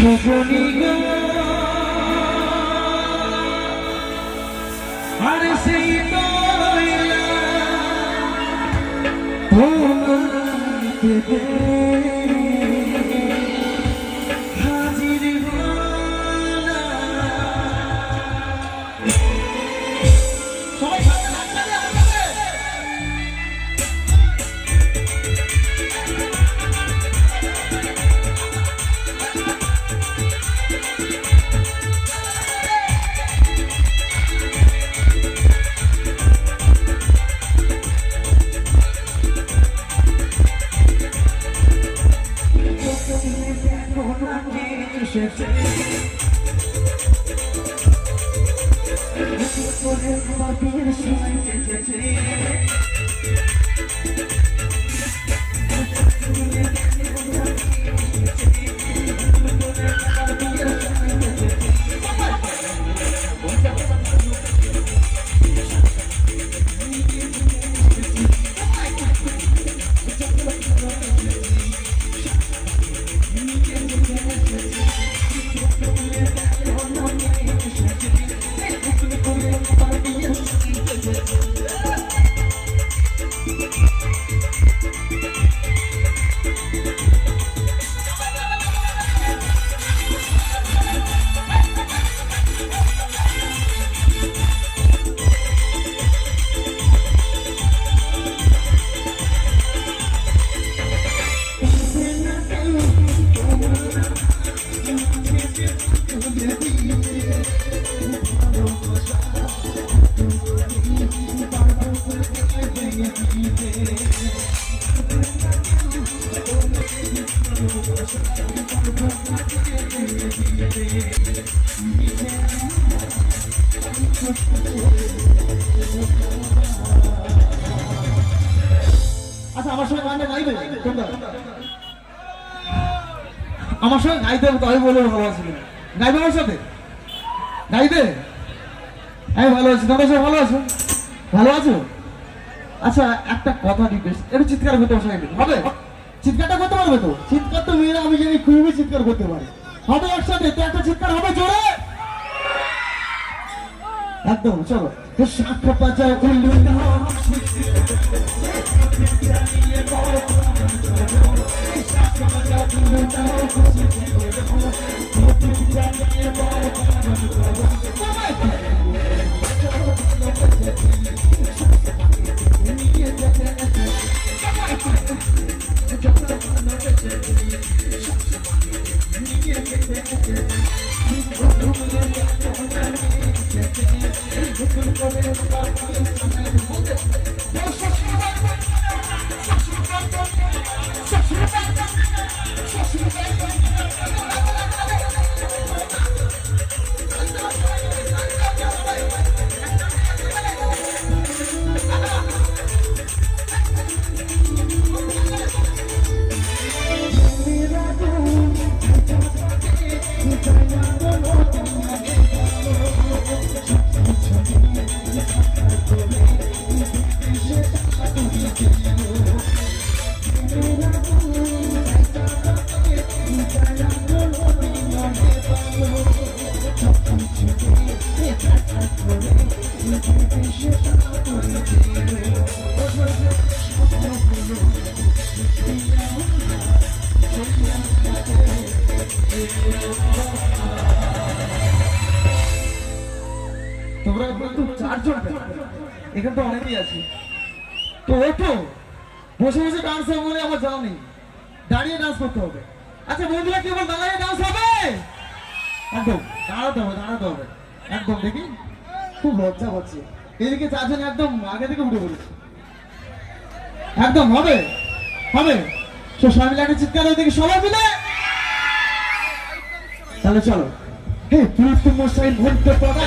গো। আর সেই তৈলা তোমাকে Sorunla bir şey geçeceğim আচ্ছা আমার সঙ্গে গানটা আমার সঙ্গে গাইতে তবে বলে ভালোবাসি গাইবে আমার সাথে? গাইবে? আমি ভালো আছি। তোমরা সব ভালো আছো? ভালো আছো? আচ্ছা একটা কথা রিকোয়েস্ট একটু চিৎকার করতে বসে হবে? চিৎকারটা করতে পারবে তো? চিৎকার তো মেয়েরা, আমি জানি খুবই চিৎকার করতে পারে। হবে একসাথে, তো একটা চিৎকার হবে জোরে? একদম, চলো। শাখ পাচা তোমরা কিন্তু চারজন এখানে তো অনেকেই আছে। তো ওঠো। বসে বসে ডান্স হবে বলে আমার যাও নেই দাঁড়িয়ে ডান্স করতে হবে। আচ্ছা বন্ধুরা কেবল দাঁড়িয়ে ডান্স হবে? একদম, দাঁড়াতে হবে দাঁড়াতে হবে। একদম, দেখি। খুব লজ্জা হচ্ছে এদিকে চারজন একদম আগে থেকে উঠে পড়েছে। একদম, হবে? হবে? তো সবাই মিলে একটা চিৎকার ওইদিকে সবাই মিলে। তাহলে চলো। হে তুই তো মশাই ভুলতে পারা